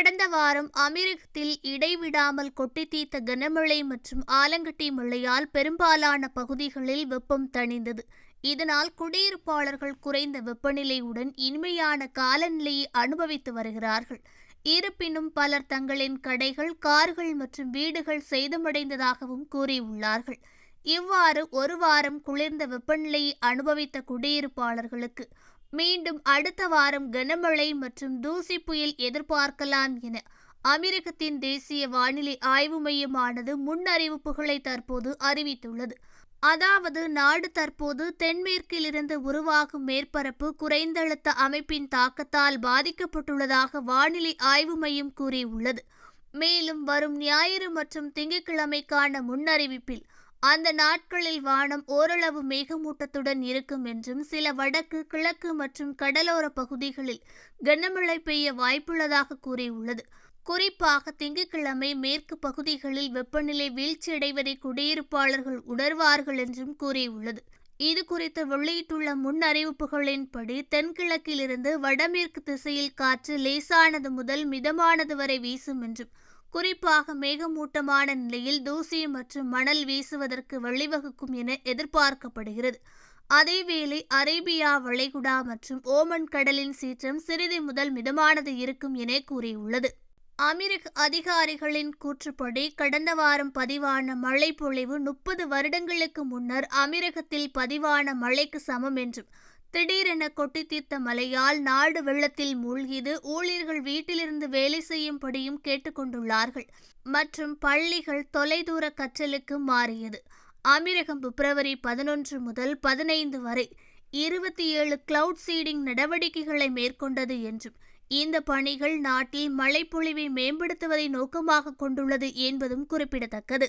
கடந்த வாரம் அமீரகத்தில் இடைவிடாமல் கொட்டி தீர்த்த கனமழை மற்றும் ஆலங்கட்டி மழையால் பெரும்பாலான பகுதிகளில் வெப்பம் தணிந்தது. இதனால் குடியிருப்பாளர்கள் குறைந்த வெப்பநிலையுடன் இனிமையான காலநிலையை அனுபவித்து வருகிறார்கள். இருப்பினும் பலர் தங்களின் கடைகள் கார்கள் மற்றும் வீடுகள் சேதமடைந்ததாகவும் கூறியுள்ளார்கள். இவ்வாறு ஒரு வாரம் குளிர்ந்த வெப்பநிலையை அனுபவித்த குடியிருப்பாளர்களுக்கு மீண்டும் அடுத்த வாரம் கனமழை மற்றும் தூசி புயல் எதிர்பார்க்கலாம் என அமெரிக்கத்தின் தேசிய வானிலை ஆய்வு மையமானது முன்னறிவிப்புகளை தற்போது அறிவித்துள்ளது. அதாவது நாடு தற்போது தென்மேற்கிலிருந்து உருவாகும் மேற்பரப்பு குறைந்தழுத்த அமைப்பின் தாக்கத்தால் பாதிக்கப்பட்டுள்ளதாக வானிலை ஆய்வு மையம் கூறியுள்ளது. மேலும் வரும் ஞாயிறு மற்றும் திங்கட்கிழமைக்கான முன்னறிவிப்பில் அந்த நாட்களில் வானம் ஓரளவு மேகமூட்டத்துடன் இருக்கும் என்றும் சில வடக்கு கிழக்கு மற்றும் கடலோர பகுதிகளில் கனமழை பெய்ய வாய்ப்புள்ளதாக கூறியுள்ளது. குறிப்பாக திங்கட்கிழமை மேற்கு பகுதிகளில் வெப்பநிலை வீழ்ச்சியடைவதை குடியிருப்பாளர்கள் உணர்வார்கள் என்றும் கூறியுள்ளது. இது குறித்து வெளியிட்டுள்ள முன் அறிவிப்புகளின்படி தென்கிழக்கிலிருந்து வடமேற்கு திசையில் காற்று லேசானது முதல் மிதமானது வரை வீசும் என்றும் குறிப்பாக மேகமூட்டமான நிலையில் தூசி மற்றும் மணல் வீசுவதற்கு வழிவகுக்கும் என எதிர்பார்க்கப்படுகிறது. அதேவேளை அரேபியா வளைகுடா மற்றும் ஓமன் கடலின் சீற்றம் சிறிது முதல் மிதமானது இருக்கும் என கூறியுள்ளது. அமெரிக்க அதிகாரிகளின் கூற்றுப்படி கடந்த வாரம் பதிவான மழை பொழிவு முப்பது வருடங்களுக்கு முன்னர் அமெரிக்கத்தில் பதிவான மழைக்கு சமம் என்றும் திடீரென கொட்டி தீர்த்த மழையால் நாடு வெள்ளத்தில் மூழ்கியது. ஊழியர்கள் வீட்டிலிருந்து வேலை செய்யும்படியும் கேட்டுக்கொண்டுள்ளார்கள். மற்றும் பள்ளிகள் தொலைதூர கற்றலுக்கு மாறியது. அமீரகம் பிப்ரவரி பதினொன்று முதல் பதினைந்து வரை இருபத்தி ஏழு கிளவுட் சீடிங் நடவடிக்கைகளை மேற்கொண்டது என்றும் இந்த பணிகள் நாட்டில் மழைப்பொழிவை மேம்படுத்துவதை நோக்கமாக கொண்டுள்ளது என்பதும் குறிப்பிடத்தக்கது.